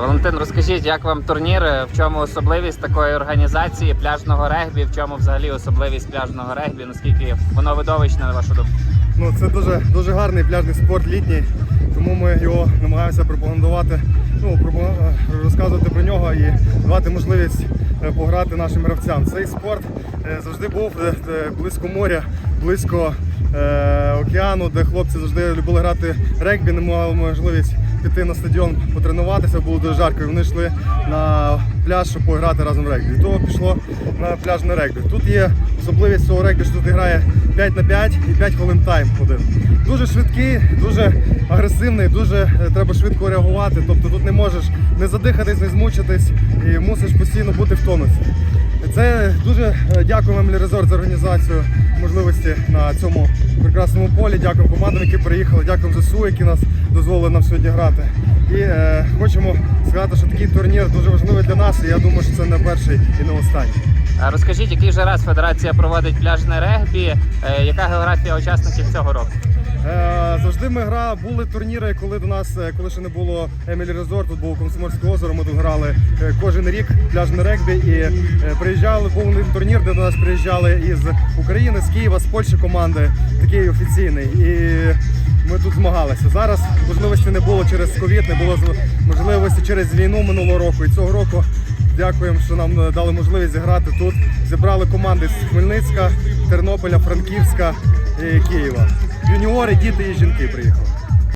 Валентин, розкажіть, як вам турнір? В чому особливість такої організації пляжного регбі? В чому взагалі особливість пляжного регбі? Наскільки воно видовищне, на вашу думку? Ну, це дуже, дуже гарний пляжний спорт літній, тому ми його намагаємося пропагандувати, ну, е, розказувати про нього і давати можливість е, пограти нашим гравцям. Цей спорт е, завжди був близько моря, близько океану, де хлопці завжди любили грати регбі, не мали можливість піти на стадіон потренуватися, було дуже жарко. І вони йшли на пляж, щоб пограти разом в регбі. І того пішло на пляжне регбі. Тут є особливість цього регбі, що тут грає 5 на 5 і 5 хвилин тайм один. Дуже швидкий, дуже агресивний, дуже е, треба швидко реагувати. Тобто тут не можеш не задихатись, не змучитись і мусиш постійно бути в тонусі. Це дуже е, дякуємо Емілі Резорт за організацію можливості цьому прекрасному полі. Дякую командам, які приїхали. дякую ЗСУ, які нас дозволили нам сьогодні грати. І е, хочемо сказати, що такий турнір дуже важливий для нас. І я думаю, що це не перший і не останній. Розкажіть, який вже раз федерація проводить пляжне регбі? Е, Яка географія учасників цього року? Е, Завжди ми гра були турніри, коли до нас, е, коли ще не було Емілі Резорт, тут було Комсомольське озеро. Ми тут грали кожен рік пляжне регбі і приїжджали був турнір, де до нас приїжджали із України, з Києва, з Польщі команди, такий офіційний. І ми тут змагалися. Зараз можливості не було через ковід, не було можливості через війну минулого року. І цього року дякуємо, що нам е, дали можливість зіграти тут. Зібрали команди з Хмельницька, Тернополя, Франківська і Києва. Юніори, діти і жінки приїхали.